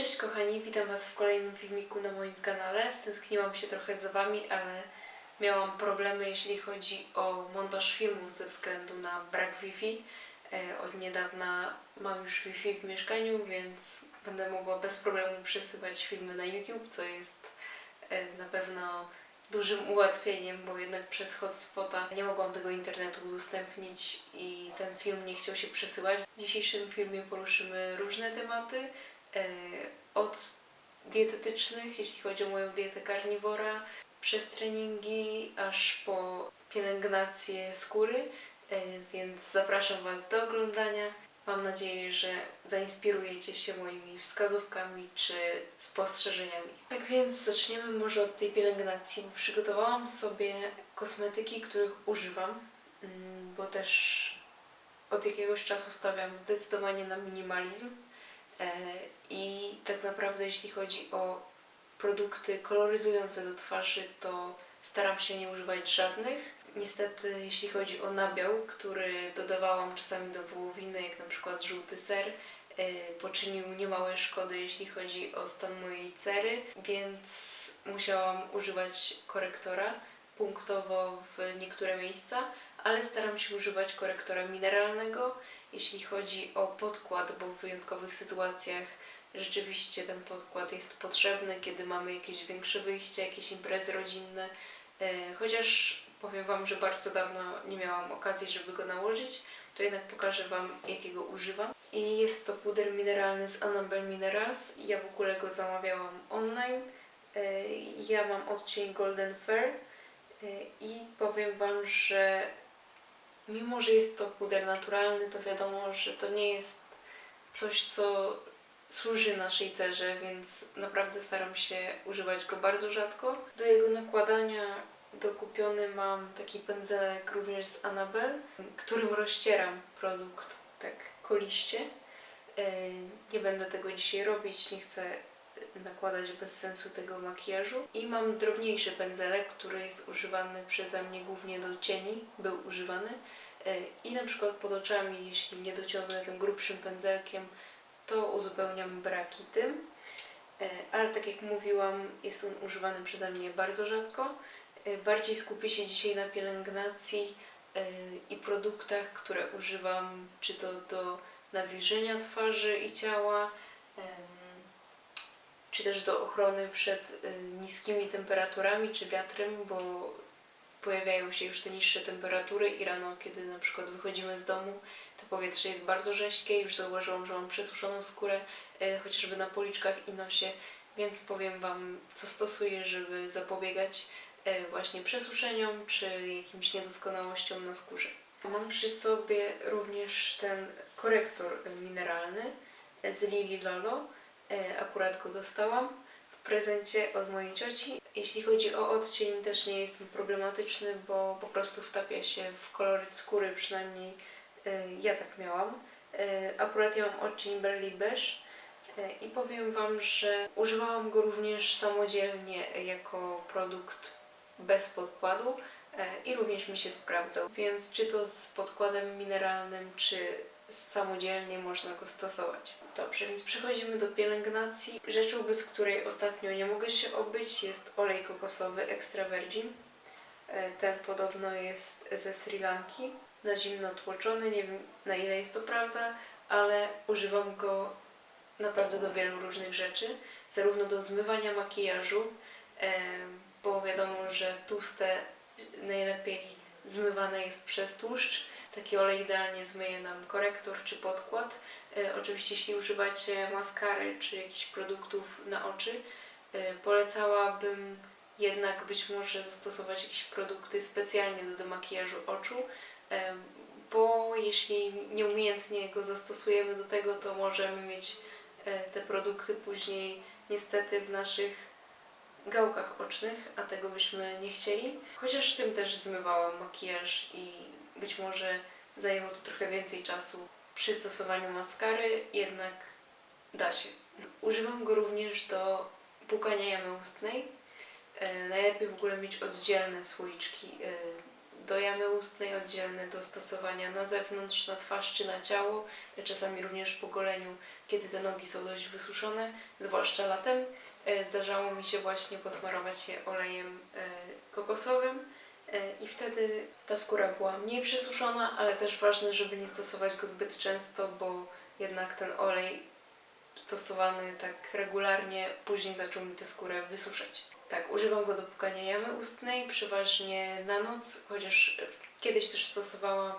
Cześć kochani, witam Was w kolejnym filmiku na moim kanale. Stęskniłam się trochę za Wami, ale miałam problemy jeśli chodzi o montaż filmów ze względu na brak Wi-Fi. E, Od niedawna mam już Wi-Fi w mieszkaniu, więc będę mogła bez problemu przesyłać filmy na YouTube, co jest e, na pewno dużym ułatwieniem, bo jednak przez hotspota nie mogłam tego internetu udostępnić i ten film nie chciał się przesyłać. W dzisiejszym filmie poruszymy różne tematy, od dietetycznych, jeśli chodzi o moją dietę karniwora, przez treningi, aż po pielęgnację skóry, e, więc zapraszam Was do oglądania. Mam nadzieję, że zainspirujecie się moimi wskazówkami czy spostrzeżeniami. Tak więc zaczniemy może od tej pielęgnacji. Przygotowałam sobie kosmetyki, których używam, mm, bo też od jakiegoś czasu stawiam zdecydowanie na minimalizm. E, I tak naprawdę, jeśli chodzi o produkty koloryzujące do twarzy, to staram się nie używać żadnych. Niestety, jeśli chodzi o nabiał, który dodawałam czasami do wołowiny, jak na przykład żółty ser, e, poczynił niemałe szkody, jeśli chodzi o stan mojej cery, więc musiałam używać korektora punktowo w niektóre miejsca, ale staram się używać korektora mineralnego, jeśli chodzi o podkład, bo w wyjątkowych sytuacjach rzeczywiście ten podkład jest potrzebny, kiedy mamy jakieś większe wyjście, jakieś imprezy rodzinne. E, Chociaż powiem Wam, że bardzo dawno nie miałam okazji, żeby go nałożyć, to jednak pokażę Wam, jakiego używam. I jest to puder mineralny z Annabelle Minerals. Ja w ogóle go zamawiałam online. E, Ja mam odcień Golden Fair e, i powiem Wam, że mimo, że jest to puder naturalny, to wiadomo, że to nie jest coś, co służy naszej cerze, więc naprawdę staram się używać go bardzo rzadko. Do jego nakładania dokupiony mam taki pędzelek również z Annabelle, którym rozcieram produkt tak koliście. E, Nie będę tego dzisiaj robić, nie chcę nakładać bez sensu tego makijażu. I mam drobniejszy pędzelek, który jest używany przeze mnie głównie do cieni, był używany. E, I na przykład pod oczami, jeśli nie dociągnę tym grubszym pędzelkiem, to uzupełniam braki tym. E, Ale tak jak mówiłam, jest on używany przeze mnie bardzo rzadko. E, Bardziej skupię się dzisiaj na pielęgnacji i produktach, które używam, czy to do nawilżenia twarzy i ciała, czy też do ochrony przed e, niskimi temperaturami czy wiatrem, bo pojawiają się już te niższe temperatury i rano, kiedy na przykład wychodzimy z domu, to powietrze jest bardzo rześkie. Już zauważyłam, że mam przesuszoną skórę, e, chociażby na policzkach i nosie, więc powiem Wam, co stosuję, żeby zapobiegać e, właśnie przesuszeniom czy jakimś niedoskonałościom na skórze. Mam przy sobie również ten korektor mineralny z Lili Lolo. E, Akurat go dostałam w prezencie od mojej cioci. Jeśli chodzi o odcień, też nie jest problematyczny, bo po prostu wtapia się w koloryt skóry, przynajmniej e, ja tak miałam. E, Akurat ja mam odcień Berly Beige i powiem Wam, że używałam go również samodzielnie jako produkt bez podkładu i również mi się sprawdzał. Więc czy to z podkładem mineralnym, czy samodzielnie można go stosować. Dobrze, więc przechodzimy do pielęgnacji. Rzeczą, bez której ostatnio nie mogę się obyć, jest olej kokosowy Extra Virgin. E, Ten podobno jest ze Sri Lanki, na zimno tłoczony. Nie wiem na ile jest to prawda, ale używam go naprawdę do wielu różnych rzeczy, zarówno do zmywania makijażu, e, bo wiadomo, że tłuste najlepiej zmywane jest przez tłuszcz. Taki olej idealnie zmyje nam korektor czy podkład. E, Oczywiście, jeśli używacie maskary czy jakichś produktów na oczy, e, polecałabym jednak być może zastosować jakieś produkty specjalnie do demakijażu oczu, e, bo jeśli nieumiejętnie go zastosujemy do tego, to możemy mieć te produkty później niestety w naszych gałkach ocznych, a tego byśmy nie chcieli. Chociaż tym też zmywałam makijaż i być może zajęło to trochę więcej czasu przy stosowaniu maskary, jednak da się. Używam go również do płukania jamy ustnej. E, najlepiej w ogóle mieć oddzielne słoiczki e, do jamy ustnej, oddzielny do stosowania na zewnątrz, na twarz czy na ciało, czasami również po goleniu, kiedy te nogi są dość wysuszone, zwłaszcza latem. E, Zdarzało mi się właśnie posmarować się olejem e, kokosowym e, i wtedy ta skóra była mniej przesuszona, ale też ważne, żeby nie stosować go zbyt często, bo jednak ten olej stosowany tak regularnie później zaczął mi tę skórę wysuszać. Tak, używam go do pukania jamy ustnej, przeważnie na noc, chociaż kiedyś też stosowałam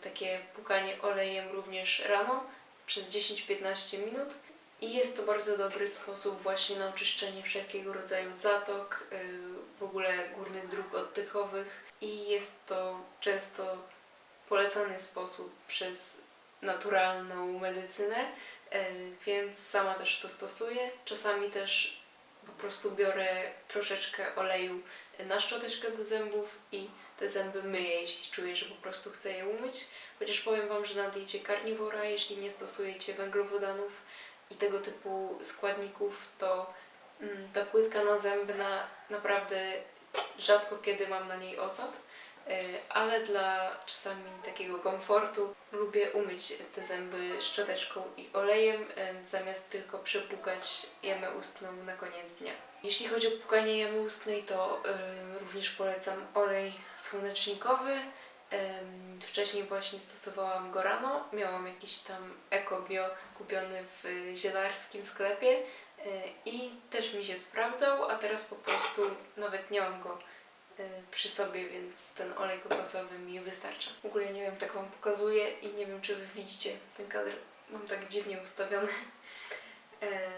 takie pukanie olejem również rano przez 10-15 minut. I jest to bardzo dobry sposób właśnie na oczyszczenie wszelkiego rodzaju zatok, y, w ogóle górnych dróg oddechowych i jest to często polecany sposób przez naturalną medycynę, y, więc sama też to stosuję. Czasami też po prostu biorę troszeczkę oleju na szczoteczkę do zębów i te zęby myję, jeśli czuję, że po prostu chcę je umyć. Chociaż powiem Wam, że na diecie karniwora, jeśli nie stosujecie węglowodanów i tego typu składników, to mm, ta płytka na zęby na, naprawdę rzadko kiedy mam na niej osad. Y, Ale dla czasami takiego komfortu lubię umyć te zęby szczoteczką i olejem, y, zamiast tylko przepukać jamę ustną na koniec dnia. Jeśli chodzi o pukanie jamy ustnej, to y, również polecam olej słonecznikowy. Wcześniej właśnie stosowałam go rano. Miałam jakiś tam ekobio kupiony w zielarskim sklepie y, i też mi się sprawdzał, a teraz po prostu nawet nie mam go y, przy sobie, więc ten olej kokosowy mi wystarcza. W ogóle nie wiem, tak Wam pokazuję i nie wiem, czy Wy widzicie ten kadr. Mam tak dziwnie ustawiony. E,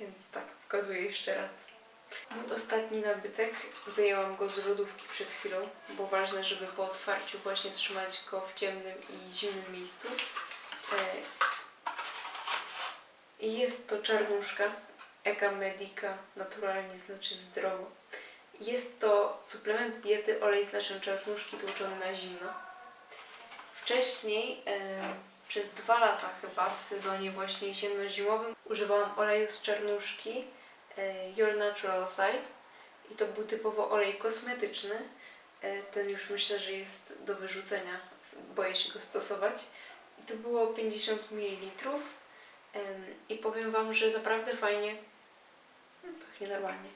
więc tak, pokazuję jeszcze raz. Mój ostatni nabytek, wyjęłam go z lodówki przed chwilą, bo ważne, żeby po otwarciu właśnie trzymać go w ciemnym i zimnym miejscu. E, jest to czarnuszka Eka Medica, naturalnie znaczy zdrowo. Jest to suplement diety olej z nasion czarnuszki tłuczony na zimno. Wcześniej, e, przez dwa lata chyba, w sezonie właśnie jesienno-zimowym, używałam oleju z czarnuszki Your Natural Side i to był typowo olej kosmetyczny. E, Ten już myślę, że jest do wyrzucenia, boję się go stosować. I to było 50 ml i powiem Wam, że naprawdę fajnie, hmm, pachnie normalnie,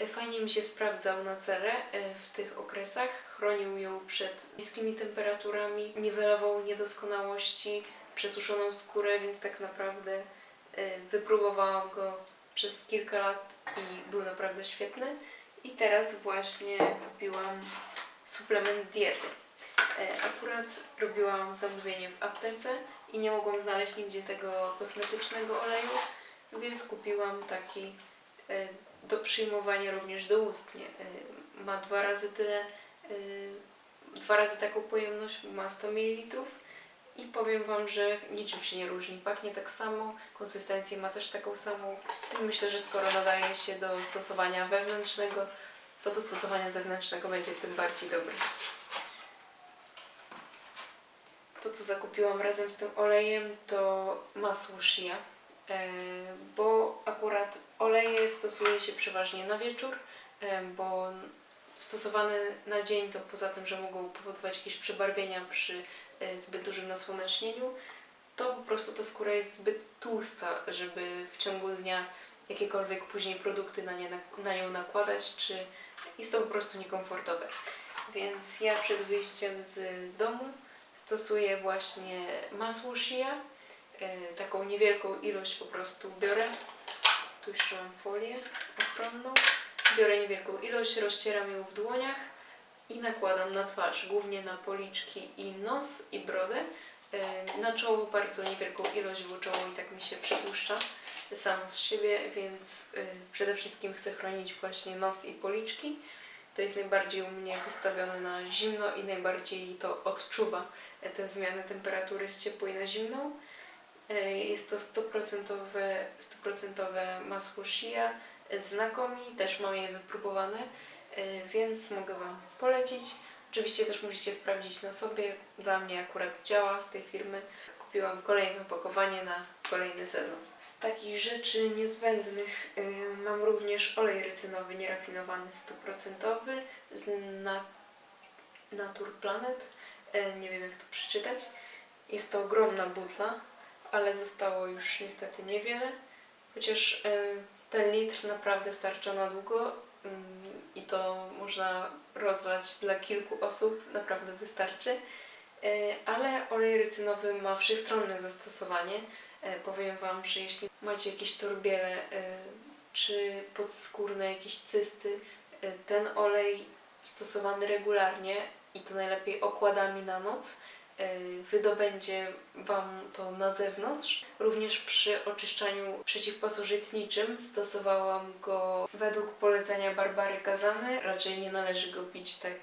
E, fajnie mi się sprawdzał na cerę e, w tych okresach, chronił ją przed niskimi temperaturami, niwelował niedoskonałości, przesuszoną skórę, więc tak naprawdę e, wypróbowałam go przez kilka lat i był naprawdę świetny. I teraz właśnie kupiłam suplement diety. E, Akurat robiłam zamówienie w aptece i nie mogłam znaleźć nigdzie tego kosmetycznego oleju, więc kupiłam taki e, do przyjmowania również doustnie. E, Ma dwa razy tyle, dwa razy taką pojemność, ma 100 ml i powiem Wam, że niczym się nie różni. Pachnie tak samo, konsystencję ma też taką samą i myślę, że skoro nadaje się do stosowania wewnętrznego, to do stosowania zewnętrznego będzie tym bardziej dobry. To, co zakupiłam razem z tym olejem, to masło shea, e, bo akurat oleje stosuje się przeważnie na wieczór, e, bo stosowane na dzień to poza tym, że mogą powodować jakieś przebarwienia przy zbyt dużym nasłonecznieniu, to po prostu ta skóra jest zbyt tłusta, żeby w ciągu dnia jakiekolwiek później produkty na, nie, na nią nakładać, czy jest to po prostu niekomfortowe. Więc ja przed wyjściem z domu stosuję właśnie masło e, taką niewielką ilość po prostu biorę. Tu jeszcze mam folię ochronną. Biorę niewielką ilość, rozcieram ją w dłoniach i nakładam na twarz, głównie na policzki i nos i brodę. E, Na czoło bardzo niewielką ilość, bo czoło i tak mi się przepuszcza samo z siebie, więc e, przede wszystkim chcę chronić właśnie nos i policzki. To jest najbardziej u mnie wystawione na zimno i najbardziej to odczuwa e, te zmiany temperatury z ciepłej na zimną. E, Jest to 100%, 100% masło shea e, z Nakomi, też mam je wypróbowane, e, więc mogę Wam polecić. Oczywiście też musicie sprawdzić na sobie, dla mnie akurat działa z tej firmy. Kupiłam kolejne opakowanie na kolejny sezon. Z takich rzeczy niezbędnych y, mam również olej rycynowy nierafinowany 100% z na Natur Planet. E, Nie wiem jak to przeczytać. Jest to ogromna butla, ale zostało już niestety niewiele. Chociaż e, ten litr naprawdę starcza na długo i to można rozlać dla kilku osób, naprawdę wystarczy. E, Ale olej rycynowy ma wszechstronne zastosowanie. E, Powiem Wam, że jeśli macie jakieś torbiele czy podskórne jakieś cysty, e, ten olej stosowany regularnie i to najlepiej okładami na noc wydobędzie Wam to na zewnątrz. Również przy oczyszczaniu przeciwpasożytniczym stosowałam go według polecenia Barbary Kazany. Raczej nie należy go pić tak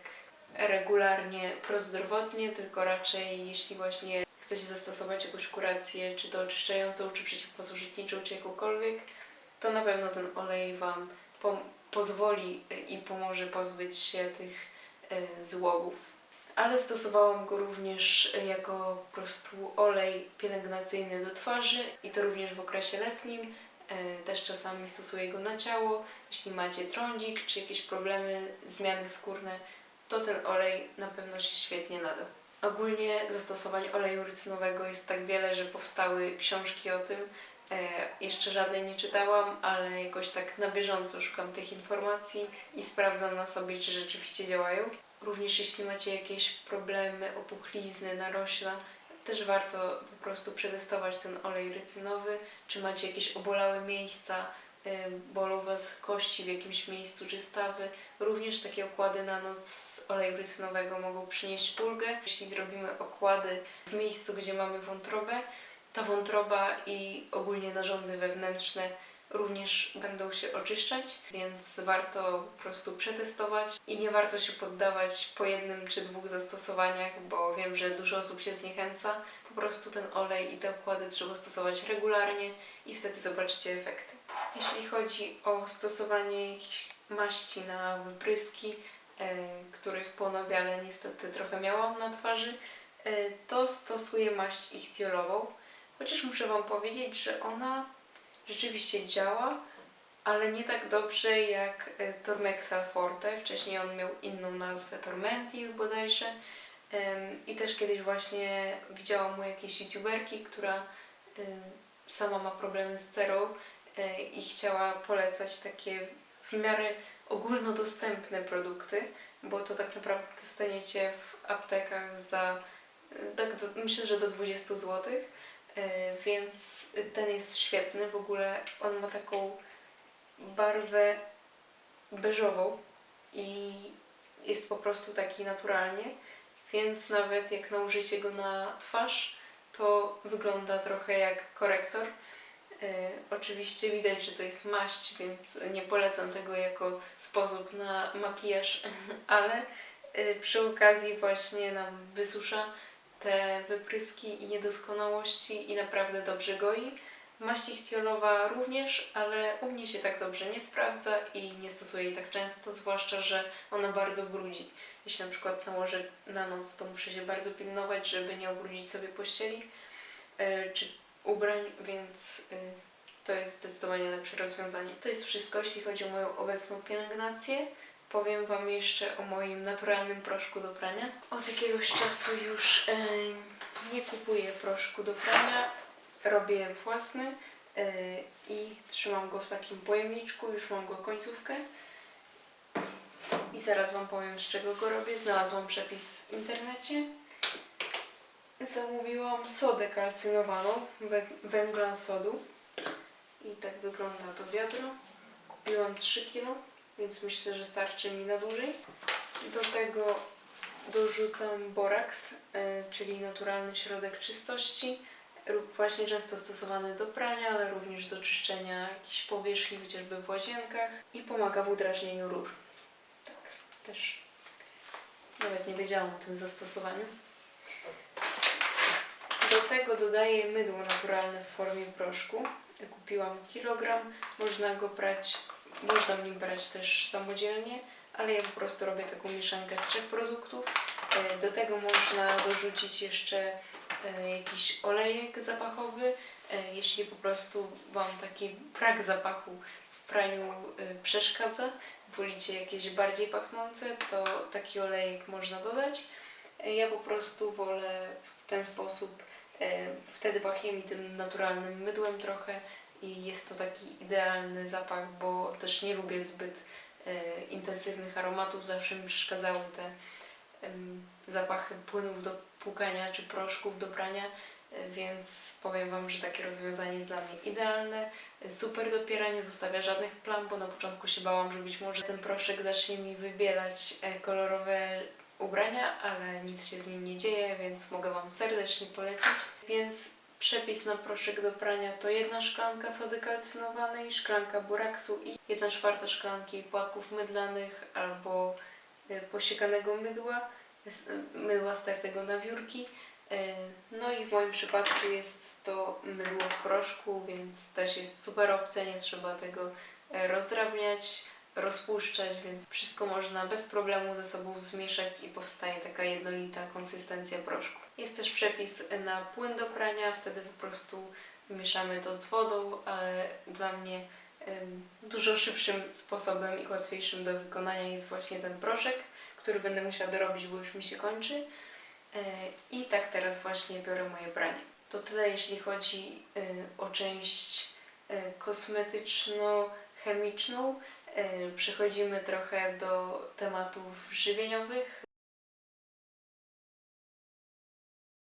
regularnie, prozdrowotnie, tylko raczej jeśli właśnie chcecie zastosować jakąś kurację, czy to oczyszczającą, czy przeciwpasożytniczą, czy jakąkolwiek, to na pewno ten olej Wam pozwoli y, i pomoże pozbyć się tych y, złogów. Ale stosowałam go również jako po prostu olej pielęgnacyjny do twarzy i to również w okresie letnim. Y, Też czasami stosuję go na ciało. Jeśli macie trądzik czy jakieś problemy, zmiany skórne, to ten olej na pewno się świetnie nada. Ogólnie zastosowań oleju rycynowego jest tak wiele, że powstały książki o tym. E, jeszcze żadnej nie czytałam, ale jakoś tak na bieżąco szukam tych informacji i sprawdzam na sobie, czy rzeczywiście działają. Również jeśli macie jakieś problemy, opuchlizny, narośla, też warto po prostu przetestować ten olej rycynowy, czy macie jakieś obolałe miejsca, bolą Was kości w jakimś miejscu czy stawy. Również takie okłady na noc z oleju rycynowego mogą przynieść ulgę. Jeśli zrobimy okłady w miejscu, gdzie mamy wątrobę, ta wątroba i ogólnie narządy wewnętrzne również będą się oczyszczać, więc warto po prostu przetestować i nie warto się poddawać po jednym czy dwóch zastosowaniach, bo wiem, że dużo osób się zniechęca. Po prostu ten olej i te okłady trzeba stosować regularnie i wtedy zobaczycie efekty. Jeśli chodzi o stosowanie maści na wypryski, e, których po nabiale niestety trochę miałam na twarzy, e, to stosuję maść ichtiolową. Chociaż muszę Wam powiedzieć, że ona rzeczywiście działa, ale nie tak dobrze jak e, Tormexal Forte. Wcześniej on miał inną nazwę, Tormentil bodajże. I też kiedyś właśnie widziałam u jakiejś youtuberki, która sama ma problemy z cerą e, i chciała polecać takie w miarę ogólnodostępne produkty, bo to tak naprawdę dostaniecie w aptekach za, e, tak do, myślę, że do 20 zł. E, Więc ten jest świetny. W ogóle on ma taką barwę beżową i jest po prostu taki naturalnie. Więc nawet jak nałożycie go na twarz, to wygląda trochę jak korektor. E, oczywiście widać, że to jest maść, więc nie polecam tego jako sposób na makijaż, ale e, przy okazji właśnie nam wysusza te wypryski i niedoskonałości i naprawdę dobrze goi. Maść ichtiolowa również, ale u mnie się tak dobrze nie sprawdza i nie stosuję jej tak często, zwłaszcza, że ona bardzo brudzi. Jeśli na przykład nałożę na noc, to muszę się bardzo pilnować, żeby nie obrudzić sobie pościeli e, czy ubrań, więc e, to jest zdecydowanie lepsze rozwiązanie. To jest wszystko, jeśli chodzi o moją obecną pielęgnację. Powiem Wam jeszcze o moim naturalnym proszku do prania. Od jakiegoś czasu już e, nie kupuję proszku do prania, robię własny e, i trzymam go w takim pojemniczku, już mam go końcówkę. I zaraz Wam powiem, z czego go robię. Znalazłam przepis w internecie. Zamówiłam sodę kalcynowaną, wę- węgla sodu. I tak wygląda to wiadro. Kupiłam 3 kg, więc myślę, że starczy mi na dłużej. Do tego dorzucam boraks, y, czyli naturalny środek czystości. Właśnie często stosowany do prania, ale również do czyszczenia jakichś powierzchni, chociażby w łazienkach i pomaga w udrażnieniu rur. Tak, też nawet nie wiedziałam o tym zastosowaniu. Do tego dodaję mydło naturalne w formie proszku. Kupiłam kilogram, można go brać, można w nim brać też samodzielnie, ale ja po prostu robię taką mieszankę z trzech produktów. E, Do tego można dorzucić jeszcze e, jakiś olejek zapachowy, e, jeśli po prostu Wam taki brak zapachu w praniu przeszkadza, wolicie jakieś bardziej pachnące, to taki olejek można dodać. Ja po prostu wolę w ten sposób, wtedy pachnie mi tym naturalnym mydłem trochę i jest to taki idealny zapach, bo też nie lubię zbyt y, intensywnych aromatów, zawsze mi przeszkadzały te zapachy płynów do płukania czy proszków do prania, y, więc powiem Wam, że takie rozwiązanie jest dla mnie idealne. Y, Super dopiera, nie zostawia żadnych plam, bo na początku się bałam, że być może ten proszek zacznie mi wybielać e, kolorowe ubrania, ale nic się z nim nie dzieje, więc mogę Wam serdecznie polecić. Więc przepis na proszek do prania to jedna szklanka sody kalcynowanej, szklanka boraksu i jedna czwarta szklanki płatków mydlanych albo y, posiekanego mydła, mydła startego na wiórki. Y, No i w moim przypadku jest to mydło w proszku, więc też jest super opcja, nie trzeba tego e, rozdrabniać, rozpuszczać, więc wszystko można bez problemu ze sobą zmieszać i powstaje taka jednolita konsystencja proszku. Jest też przepis na płyn do prania, wtedy po prostu mieszamy to z wodą, ale dla mnie dużo szybszym sposobem i łatwiejszym do wykonania jest właśnie ten proszek, który będę musiała dorobić, bo już mi się kończy. E, I tak teraz właśnie biorę moje branie. To tyle jeśli chodzi y, o część y, kosmetyczno-chemiczną. E, Przechodzimy trochę do tematów żywieniowych.